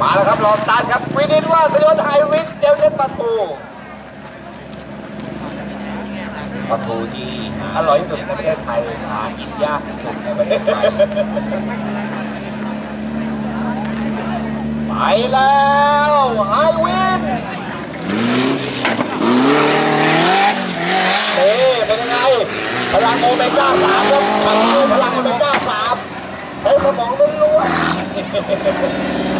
มาแล้วครับรอสตาร์ทครับวินิตว่าสยนไฮวิทเจลเล่นประตูประตูที่อร่อยที่สุดในประเทศไทยหากินยากที่สุดในประเทศไทยไปแล้วไฮวินเอ๊เป็นยังไงพลังโอเมก้าสามครับพลังโอเมก้าสามใช้สมองล้วนๆ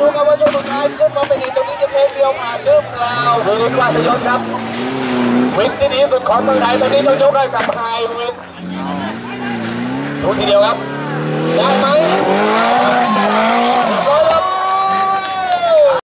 ดูกันว่าช่วงสุดท้ายขึ้นมาเป็นอีกตรงนี้จะเทเดียวผ่านหรือเปล่าเฮ้ยกว่าจะยศครับวินที่ดีสุดของเมืองไทยตอนนี้ต้องยกให้กับไฮวินดูทีเดียวครับ ได้ไหม